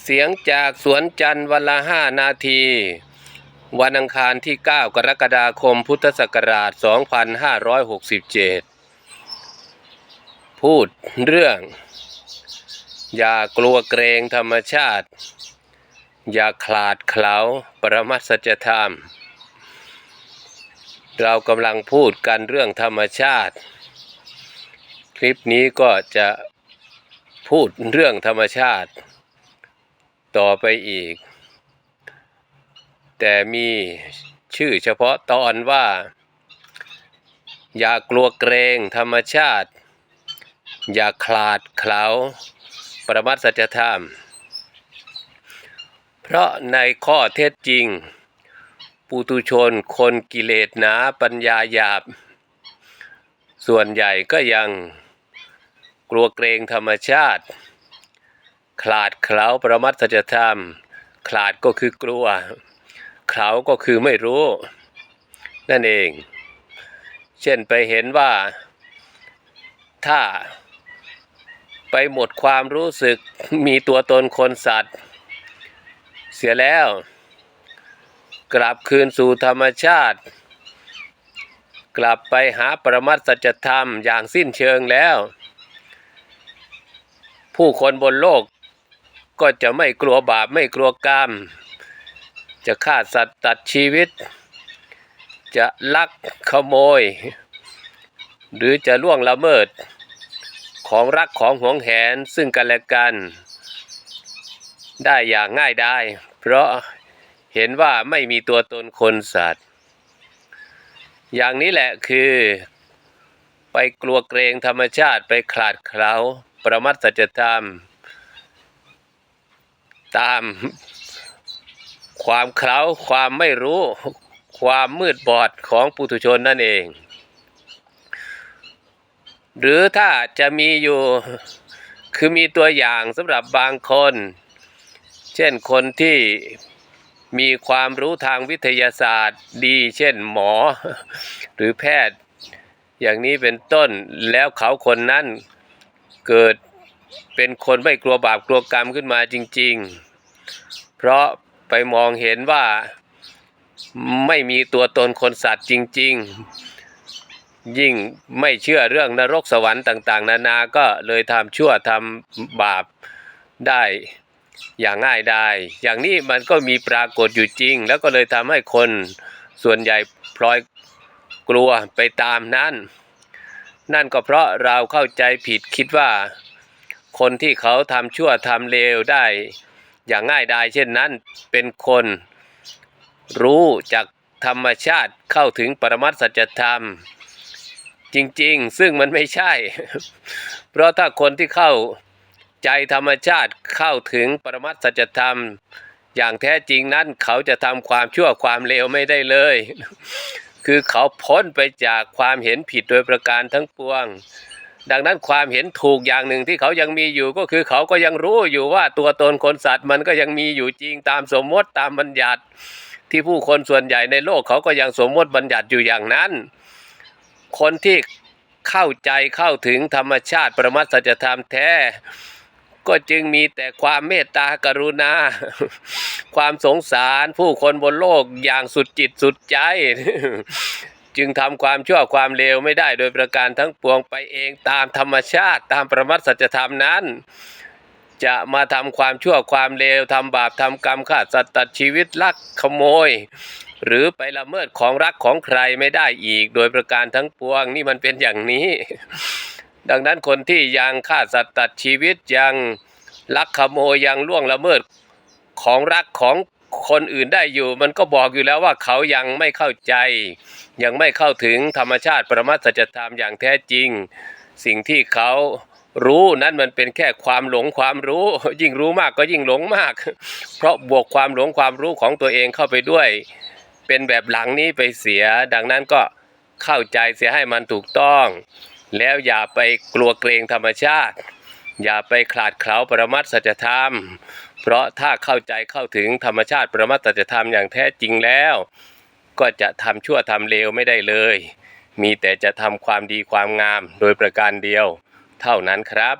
เสียงจากสวนจันทร์วันละห้านาที วันอังคารที่ 9 กรกฎาคมพุทธศักราช 2567 พูดเรื่อง อย่ากลัวเกรงธรรมชาติ อย่าขลาดเขลาปรมัตสัจธรรม เรากำลังพูดกันเรื่องธรรมชาติ คลิปนี้ก็จะพูดเรื่องธรรมชาติ ต่อไปอีก แต่มีชื่อเฉพาะตอนว่า อย่ากลัวเกรงธรรมชาติ อย่าขลาดเขลาประมัตสัจธรรม เพราะในข้อเท็จจริง ปุตุชนคนกิเลสหนาปัญญาหยาบ ส่วนใหญ่ก็ยังกลัวเกรงธรรมชาติ ขลาดเขลาประมัตสัจธรรม ขลาดก็คือกลัวเขลาก็คือไม่รู้ นั่นเอง เช่นไปเห็นว่า ถ้าไปหมดความรู้สึกมีตัวตนคนสัตว์ เสียแล้ว กลับคืนสู่ธรรมชาติ กลับไปหาปรมัตสัจธรรมอย่างสิ้นเชิงแล้ว ผู้คนบนโลก ก็จะไม่กลัวบาปไม่กลัวกรรม จะฆ่าสัตว์ตัดชีวิต จะลักขโมย หรือจะล่วงละเมิด ของรักของหวงแหนซึ่งกันและกัน ได้อย่างง่ายได้ เพราะเห็นว่าไม่มีตัวตนคนสัตว์ อย่างนี้แหละคือไปกลัวเกรงธรรมชาติไปขลาดเคล้าประมัตสัจธรรม ตาม ความเคล้าความไม่รู้ ความมืดบอดของปุถุชนนั่นเอง หรือถ้าจะมีอยู่คือมีตัวอย่างสำหรับบางคน เช่นคนที่มีความรู้ทางวิทยาศาสตร์ดี เช่นหมอ หรือแพทย์ อย่างนี้เป็นต้นแล้วเขาคนนั้นเกิด เป็นคนไม่กลัวบาปกลัวกรรมขึ้นมาจริง ๆ เพราะไปมองเห็นว่าไม่มีตัวตนคนสัตว์จริง ๆ ยิ่งไม่เชื่อเรื่องนรกสวรรค์ต่าง ๆ นานาก็เลยทำชั่วทำบาปได้อย่างง่ายได้ อย่างนี้มันก็มีปรากฏอยู่จริง แล้วก็เลยทำให้คนส่วนใหญ่พลอยกลัวไปตามนั้น นั่นก็เพราะเราเข้าใจผิดคิดว่า คนที่เขาทำชั่วทำเลวได้อย่างง่ายดายเช่นนั้นเป็นคนรู้จากธรรมชาติเข้าถึงปรมัตสัจธรรม จริงๆ ซึ่งมันไม่ใช่ เพราะถ้าคนที่เข้าใจธรรมชาติเข้าถึงปรมัตสัจธรรม อย่างแท้จริงนั้นเขาจะทำความชั่วความเลวไม่ได้เลย คือเขาพ้นไปจากความเห็นผิดโดยประการทั้งปวง ดังนั้นความเห็นถูกอย่างหนึ่งที่เขายังมีอยู่ก็คือเขาก็ยังรู้อยู่ว่าตัวตนคนสัตว์มันก็ยังมีอยู่จริงตามสมมติตามบัญญัติ ที่ผู้คนส่วนใหญ่ในโลกเขาก็ยังสมมติบัญญัติอยู่อย่างนั้น คนที่เข้าใจเข้าถึงธรรมชาติประมัตสัจธรรมแท้ ก็จึงมีแต่ความเมตตากรุณา ความสงสารผู้คนบนโลกอย่างสุดจิตสุดใจ จึงทำความชั่วความเลวไม่ได้โดยประการทั้งปวงไปเองตามธรรมชาติตามประมัตสัจธรรมนั้น จะมาทำความชั่วความเลวทำบาปทำกรรมฆ่าสัตว์ตัดชีวิตลักขโมย หรือไปละเมิดของรักของใครไม่ได้อีก โดยประการทั้งปวงนี่มันเป็นอย่างนี้ ดังนั้นคนที่ยังฆ่าสัตว์ตัดชีวิตยังลักขโมยยังล่วงละเมิดของรักของ คนอื่นได้อยู่ มันก็บอกอยู่แล้วว่าเขายังไม่เข้าใจ ยังไม่เข้าถึงธรรมชาติประมัตสัจธรรมอย่างแท้จริง สิ่งที่เขารู้นั้นมันเป็นแค่ความหลงความรู้ ยิ่งรู้มากก็ยิ่งหลงมาก เพราะบวกความหลงความรู้ของตัวเองเข้าไปด้วย เป็นแบบหลังนี้ไปเสีย ดังนั้นก็เข้าใจเสียให้มันถูกต้อง แล้วอย่าไปกลัวเกรงธรรมชาติ อย่าไปขลาดเขลาปรมัตสัจธรรม เพราะถ้าเข้าใจเข้าถึงธรรมชาติประมัตสัจธรรมอย่างแท้จริงแล้ว ก็จะทำชั่วทำเลวไม่ได้เลย มีแต่จะทำความดีความงามโดยประการเดียว เท่านั้นครับ